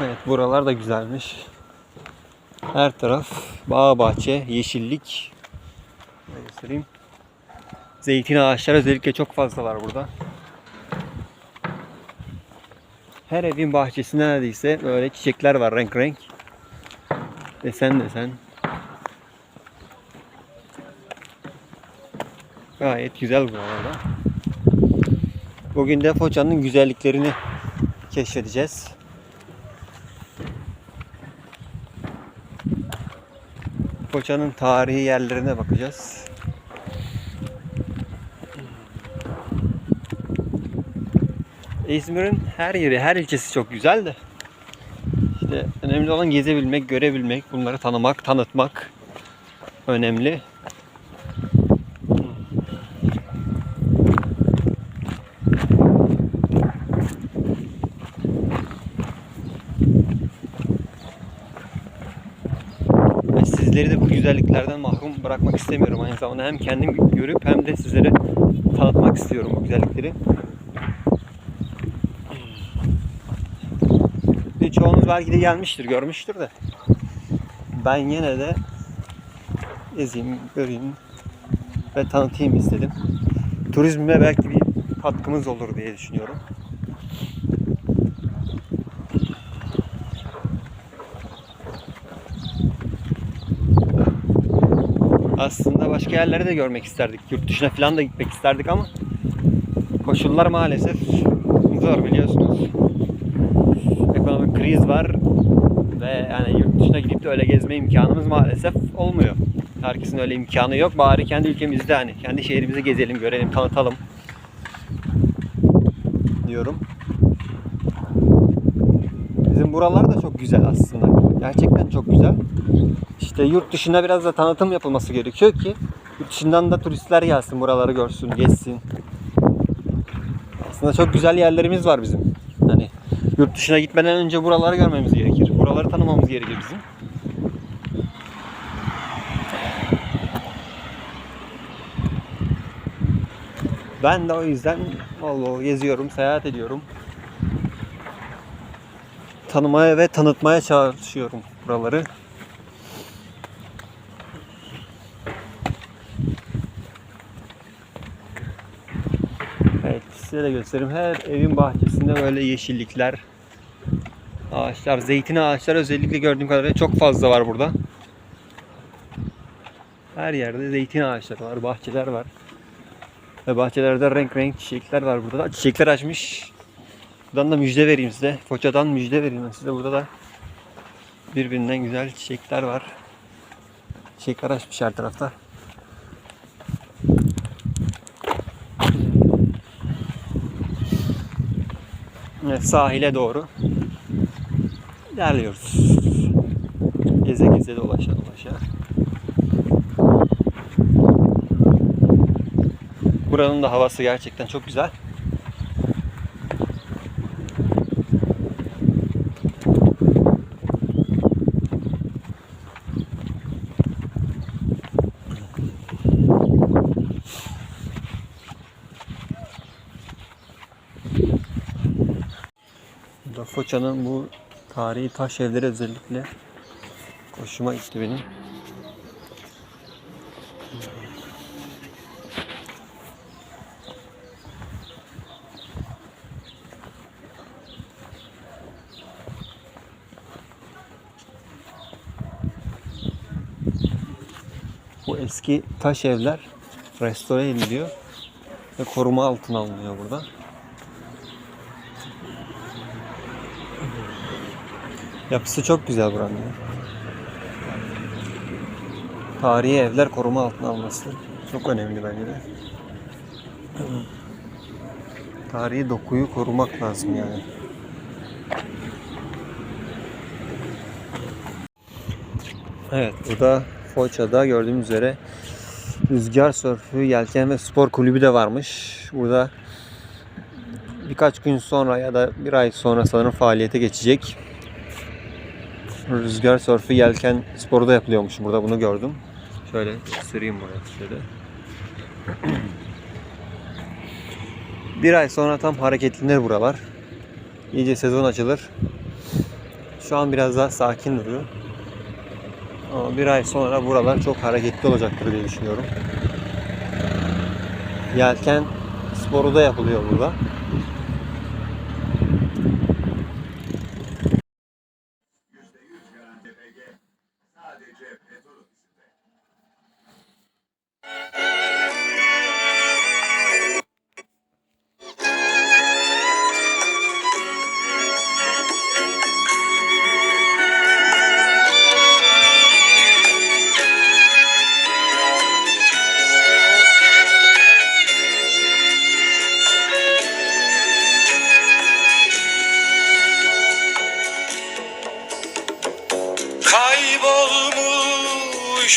Evet buralar da güzelmiş. Her taraf bağ bahçe, yeşillik. Şöyle göstereyim. Zeytin ağaçları özellikle çok fazla var burada. Her evin bahçesinde neredeyse böyle çiçekler var renk renk. Desen desen. Gayet güzel bu arada. Bugün de Foça'nın güzelliklerini keşfedeceğiz. Foça'nın tarihi yerlerine bakacağız. İzmir'in her yeri, her ilçesi çok güzel de. İşte önemli olan gezebilmek, görebilmek, bunları tanımak, tanıtmak önemli. Ve sizleri de bu güzelliklerden mahrum bırakmak istemiyorum. Aynı zamanda hem kendim görüp hem de sizlere tanıtmak istiyorum bu güzellikleri. Çoğunuz belki de gelmiştir, görmüştür de. Ben yine de gezeyim, göreyim ve tanıtayım istedim. Turizme belki bir katkımız olur diye düşünüyorum. Aslında başka yerleri de görmek isterdik. Yurt dışına falan da gitmek isterdik ama koşullar maalesef zor biliyorsunuz. Ekonomik kriz var ve yani yurt dışına gidip de öyle gezme imkanımız maalesef olmuyor. Herkesin öyle imkanı yok. Bari kendi ülkemizde hani kendi şehrimizi gezelim, görelim, tanıtalım diyorum. Bizim buralar da çok güzel aslında. Gerçekten çok güzel. İşte yurt dışına biraz da tanıtım yapılması gerekiyor ki yurt dışından da turistler gelsin buraları görsün, gezsin. Aslında çok güzel yerlerimiz var bizim. Hani yurt dışına gitmeden önce buraları görmemiz gerekir. Buraları tanımamız gerekir bizim. Ben de o yüzden Allah geziyorum, seyahat ediyorum. Tanımaya ve tanıtmaya çalışıyorum buraları. Evet size de göstereyim. Her evin bahçesinde böyle yeşillikler, ağaçlar, zeytin ağaçları özellikle gördüğüm kadarıyla çok fazla var burada. Her yerde zeytin ağaçları var, bahçeler var. Ve bahçelerde renk renk çiçekler var burada da. Çiçekler açmış. Buradan da müjde vereyim size. Foça'dan müjde vereyim size. Burada da birbirinden güzel çiçekler var. Çiçekler açmış her tarafta. Evet, sahile doğru ilerliyoruz. Geze geze dolaşa dolaşa. Buranın da havası gerçekten çok güzel. Foça'nın bu tarihi taş evleri özellikle hoşuma gitti benim. Bu eski taş evler restore ediliyor ve koruma altına alınıyor burada. Yapısı çok güzel buranın. Tarihi evler koruma altına alması çok önemli bence de. Tarihi dokuyu korumak lazım yani. Evet burada Foça'da gördüğümüz üzere rüzgar sörfü, yelken ve spor kulübü de varmış. Burada birkaç gün sonra ya da bir ay sonra sanırım faaliyete geçecek. Rüzgar sörfü, yelken sporu da yapılıyormuş burada bunu gördüm. Şöyle göstereyim buraya şöyle. bir ay sonra tam hareketlenir buralar. İyice sezon açılır. Şu an biraz daha sakin duruyor. Ama bir ay sonra buralar çok hareketli olacaktır diye düşünüyorum. Yelken sporu da yapılıyor burada.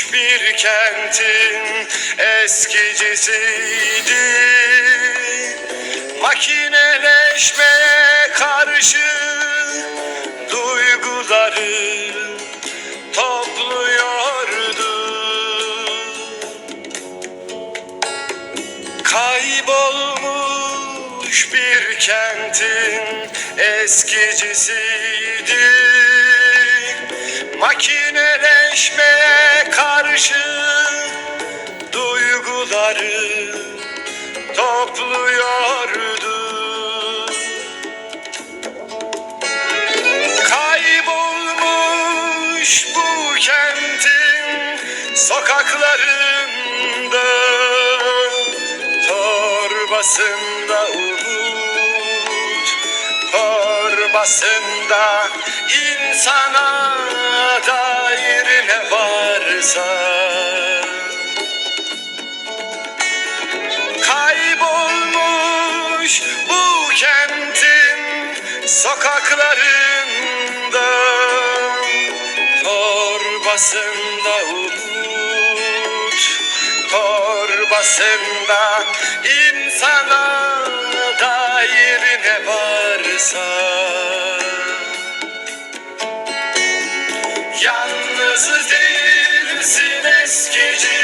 Bir kentin eskicisiydi Makineleşmeye karşı duyguları topluyordu. Kaybolmuş bir kentin eskicisiydi Makineleşmeye karşı duyguları topluyordu. Kaybolmuş bu kentin sokaklarında Torbasında umut Torbasında insana ne varsa Kaybolmuş bu kentin sokaklarında Torbasında umut Torbasında insana dair ne varsa eski